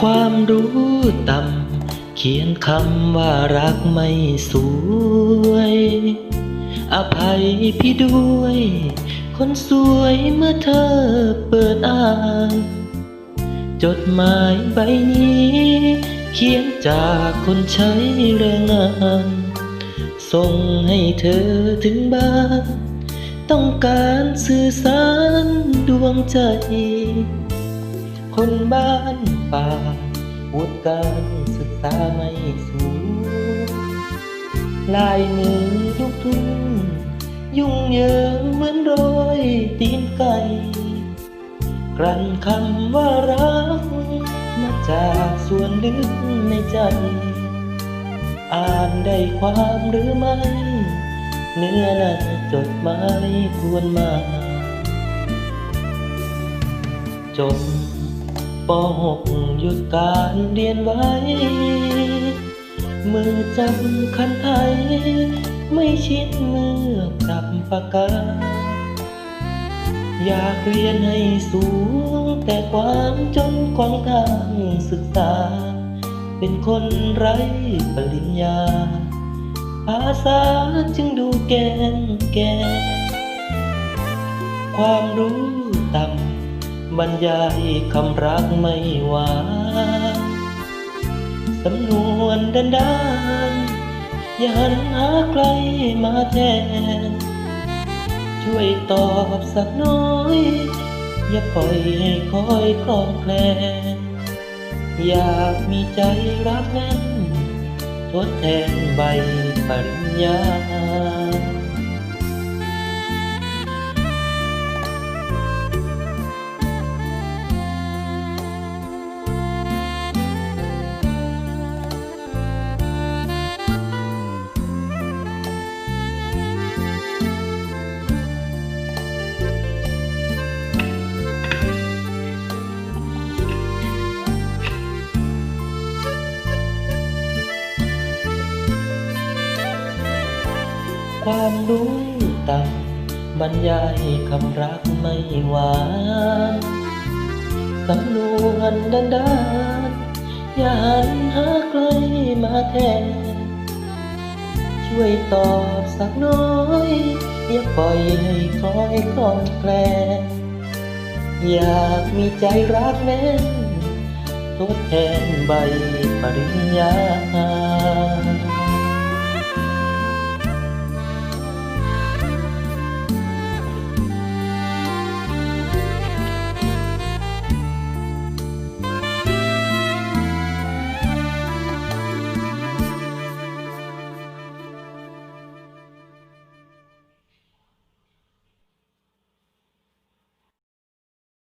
ความรู้ต่ำเขียนคำว่ารักไม่สวย อภัยพี่ด้วย คนสวยเมื่อเธอเปิดอ่านจดหมายใบนี้ เขียนจากคนใช้แรงงานส่งให้เธอถึงบ้าน ต้องการสื่อสารดวงใจ คนบ้าน ป่าวุฒิการศึกษาไม่สูงลายมือลูกทุ่งยุ่งเหยิงเหมือนโรยตีนไก่ กลั่นคำว่ารักมาจากส่วนลึกในใจ อ่านได้ความหรือไม่เนื้อนั้นจดหมายควรมาจบ ป .6 หยุดการเรียนไว้ มือจำคันไทย ไม่ชิดมือจับปากกา อยากเรียนให้สูง แต่ความจนขวางทางศึกษา เป็นคนไร้ปริญญา ภาษาจึงดูแกนแกความรู้ต่ำ บรรยายคำรักไม่หวานสำนวนดันดานอย่าหันหาใครมาแทน ช่วยตอบสักน้อย อย่าปล่อยให้คอยคลองแคลน อยากมีใจรักแน่นทดแทนใบปริญญา ความรู้ต่ำบรรยายคำรักไม่หวานสำนวนดันดานอย่าหันหาใครมาแทน ช่วยตอบสักน้อย อย่าปล่อยให้คอยคลอนแคลนอยากมีใจรักแน่นทดแทนใบปริญญา